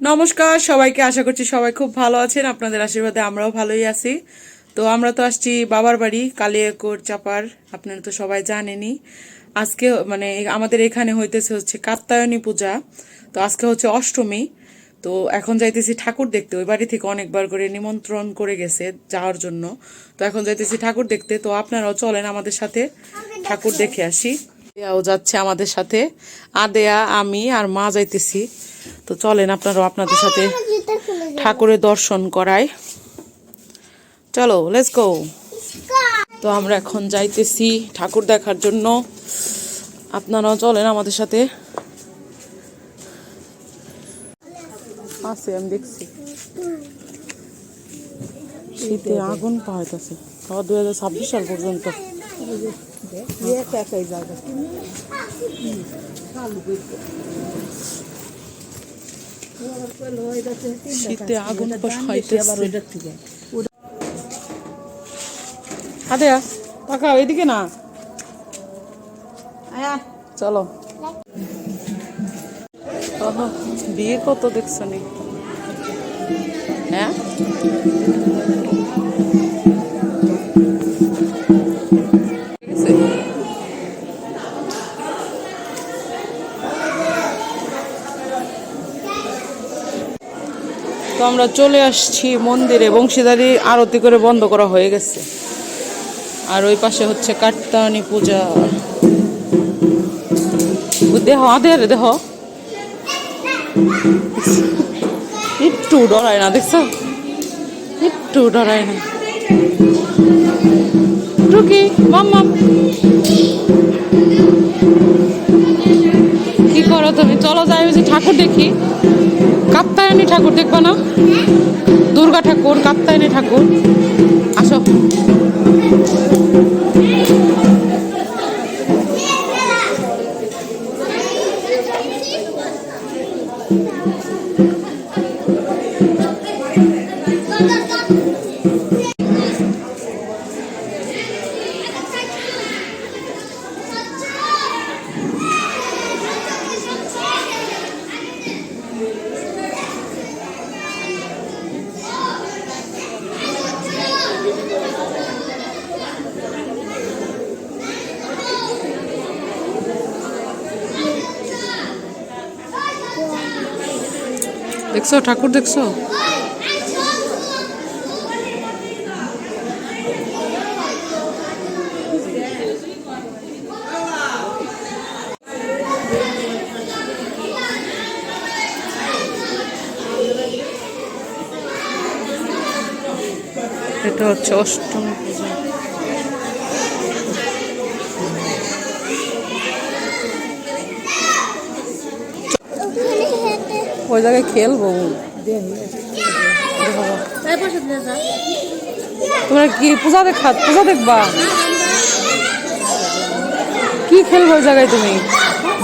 নমস্কার, সবাইকে আশা করছি সবাই খুব ভালো আছেন, আপনাদের আশীর্বাদে আমরাও ভালোই আছি। তো আমরা তো আসছি বাবার বাড়ি কালিয়াকোর চাপার, আপনারা তো সবাই জানেনই। আজকে মানে আমাদের এখানে হইতেছে হচ্ছে কাত্তায়নী পূজা, তো আজকে হচ্ছে অষ্টমী। তো এখন যাইতেছি ঠাকুর দেখতে, ওই বাড়ি থেকে অনেকবার করে নিমন্ত্রণ করে গেছে যাওয়ার জন্য। তো এখন যাইতেছি ঠাকুর দেখতে, তো আপনারাও চলেন আমাদের সাথে ঠাকুর দেখে আসি। আদেয়াও যাচ্ছে আমাদের সাথে। আদেয়া, আমি আর মা যাইতেছি। তো চলেন আপনারাও আপনাদের সাথে ঠাকুরের দর্শন করায় চলো লেটস গো তো আমরা এখন যাইতেছি ঠাকুর দেখার জন্য। আপনারাও চলেন আমাদের সাথে। আছে, আমি দেখছি। শীতে আগুন পাওয়াইতেছে তাও দু হাজার ছাব্বিশ সাল পর্যন্ত। শীতে আগুন আদেয়া তাকাও এদিকে না। চলো। বিয়ে কত দেখছ নি? হ্যাঁ? তো আমরা চলে আসছি মন্দিরে বংশীদারি আরতি করে বন্ধ করা হয়ে গেছে। আর ওই পাশে হচ্ছে কাত্তায়নী পূজা। দেহ আদের দেহ একটু ডরায় না, দেখছ? একটু ডরায় না। টুকি মাম্মা কি করো তুমি? চলো যাই যে ঠাকুর দেখি। দেখবা না? দুর্গা ঠাকুর কাত্তায়নী ঠাকুর। আসো। দেখছ? ঠাকুর দেখছ? এটা হচ্ছে অষ্টমী পূজা। ওই জায়গায় খেলব। তোমরা কি পূজা দেখা পূজা দেখবা? কি খেলব ওই জায়গায় তুমি?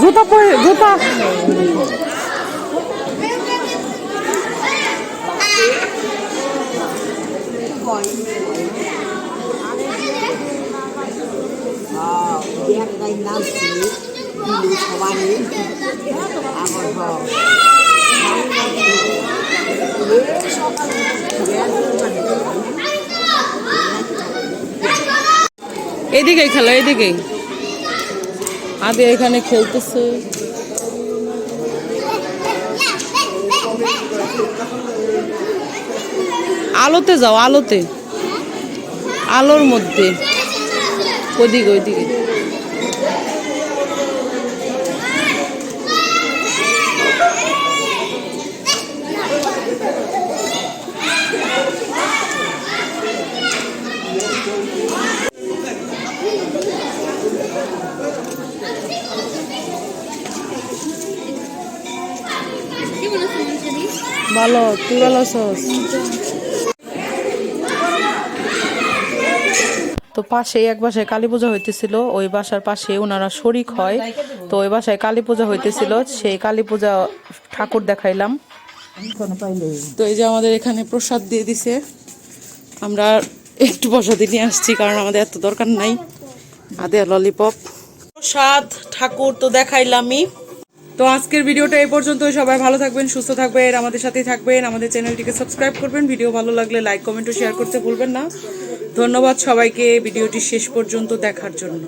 জুতা পরে জুতা। একটাই এদিকেই খেলো এদিকেই আগে এখানে খেলতেছে। আলোতে যাও আলোতে। আলোর মধ্যে। ওইদিকে ওইদিকে। ভালো তুই ভালো আছস? তো পাশে এক বাসায় কালী পূজা হইতেছিল, ওই বাসার পাশে ওনারা শরিক হয়। তো ওই বাসায় কালী পূজা হইতেছিল, সেই কালী পূজা ঠাকুর দেখাইলাম। তো এই যে আমাদের এখানে প্রসাদ দিয়ে দিছে। আমরা একটু প্রসাদই নিয়ে আসছি, কারণ আমাদের এত দরকার নাই। আদে ললিপপ। প্রসাদ, ঠাকুর তো দেখাইলামই। তো আজকের ভিডিওটা এই পর্যন্ত সবাই ভালো থাকবেন, সুস্থ থাকবেন, আমাদের সাথেই থাকবেন, আমাদের চ্যানেলটিকে সাবস্ক্রাইব করবেন, ভিডিও ভালো লাগলে লাইক, কমেন্ট ও শেয়ার করতে ভুলবেন না। ধন্যবাদ সবাইকে, ভিডিওটি শেষ পর্যন্ত দেখার জন্য।